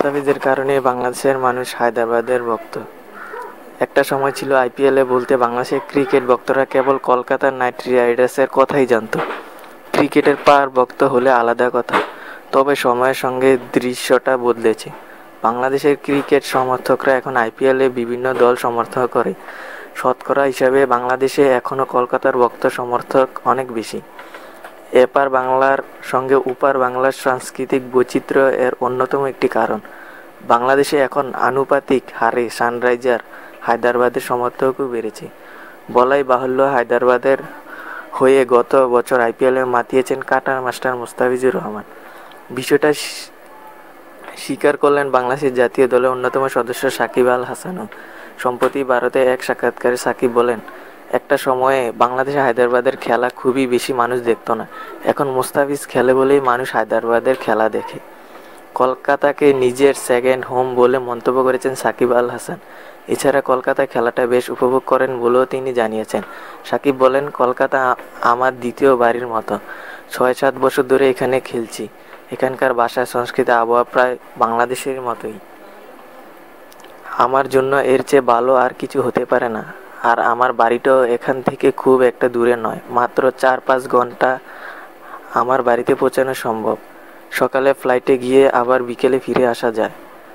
মুস্তাফিজের কারণে বাংলাদেশের মানুষ হায়দ্রাবাদের ভক্ত। একটা সময় ছিল আইপিএলে বলতে বাংলাদেশের ক্রিকেট ভক্তরা কেবল কলকাতা নাইট রাইডার্সের কথাই জানতো। ক্রিকেটের পার ভক্ত হলে আলাদা কথা। তবে সময়ের সঙ্গে দৃশ্যটা বদলেছে। বাংলাদেশের ক্রিকেট সমর্থকরা এখন আইপিএলে বিভিন্ন দল সমর্থন করে। শতকরা হিসাবে বাংলাদেশে এখনও কলকাতার ভক্ত সমর্থক অনেক বেশি। এপার বাংলার সঙ্গে উপার বাংলার সাংস্কৃতিক বৈচিত্র্য এর অন্যতম একটি কারণ। বাংলাদেশে এখন আনুপাতিক হারে সানরাইজার হায়দ্রাবাদের সমর্থকও বেড়েছে। বলাই বাহুল্য, হায়দ্রাবাদের হয়ে গত বছর আইপিএলে মাতিয়েছেন কাটার মাস্টার মুস্তাফিজুর রহমান। বিষয়টা স্বীকার করলেন বাংলাদেশের জাতীয় দলের অন্যতম সদস্য সাকিব আল হাসানও। সম্প্রতি ভারতে এক সাক্ষাৎকারে সাকিব বলেন একটা সময়ে বাংলাদেশে হায়দ্রাবাদের খেলা খুবই বেশি মানুষ দেখতো না। এখন মুস্তাফিজ খেলে বলেই মানুষ হায়দ্রাবাদের খেলা দেখে। কলকাতাকে নিজের সেকেন্ড হোম বলে মন্তব্য করেছেন সাকিব আল হাসান। এছাড়া কলকাতা খেলাটা বেশ উপভোগ করেন বলেও তিনি জানিয়েছেন। সাকিব বলেন, কলকাতা আমার দ্বিতীয় বাড়ির মতো। ছয়, সাত বছর ধরে এখানে খেলছি। এখানকার ভাষা, সংস্কৃতি, আবহাওয়া প্রায় বাংলাদেশের মতোই। আমার জন্য এর চেয়ে ভালো আর কিছু হতে পারে না। আর আমার বাড়িটাও এখান থেকে খুব একটা দূরে নয়, মাত্র চার পাঁচ ঘণ্টা আমার বাড়িতে পৌঁছানো সম্ভব। সকালে ফ্লাইটে গিয়ে আবার বিকেলে ফিরে আসা যায়।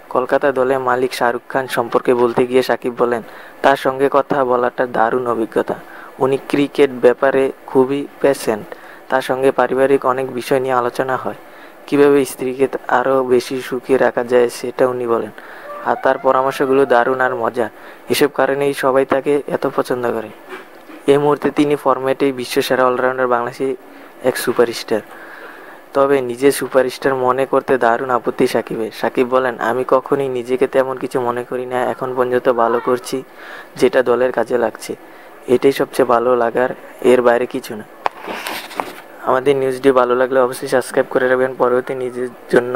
কলকাতা দলের মালিক শাহরুখ খান সম্পর্কে বলতে গিয়ে সাকিব বলেন, তার সঙ্গে কথা বলাটা দারুণ অভিজ্ঞতা। উনি ক্রিকেট ব্যাপারে খুবই পেশেন্ট তার সঙ্গে পারিবারিক অনেক বিষয় নিয়ে আলোচনা হয়। কীভাবে স্ত্রীকে আরও বেশি সুখী রাখা যায় সেটা উনি বলেন। আর তার পরামর্শগুলো দারুণ আর মজা। এসব কারণেই সবাই তাকে এত পছন্দ করে। এই মুহূর্তে তিনি ফরম্যাটেই বিশ্বসেরা অলরাউন্ডার বাংলাদেশি এক সুপারস্টার। তবে নিজে সুপারস্টার মনে করতে দারুণ আপত্তি সাকিবের। সাকিব বলেন, আমি কখনই নিজেকে তেমন কিছু মনে করি না। এখন পর্যন্ত ভালো করছি, যেটা দলের কাজে লাগছে। এটাই সবচেয়ে ভালো লাগার, এর বাইরে কিছু না। আমাদের নিউজটি ভালো লাগলে অবশ্যই সাবস্ক্রাইব করে রাখবেন। পরবর্তী নিজের জন্য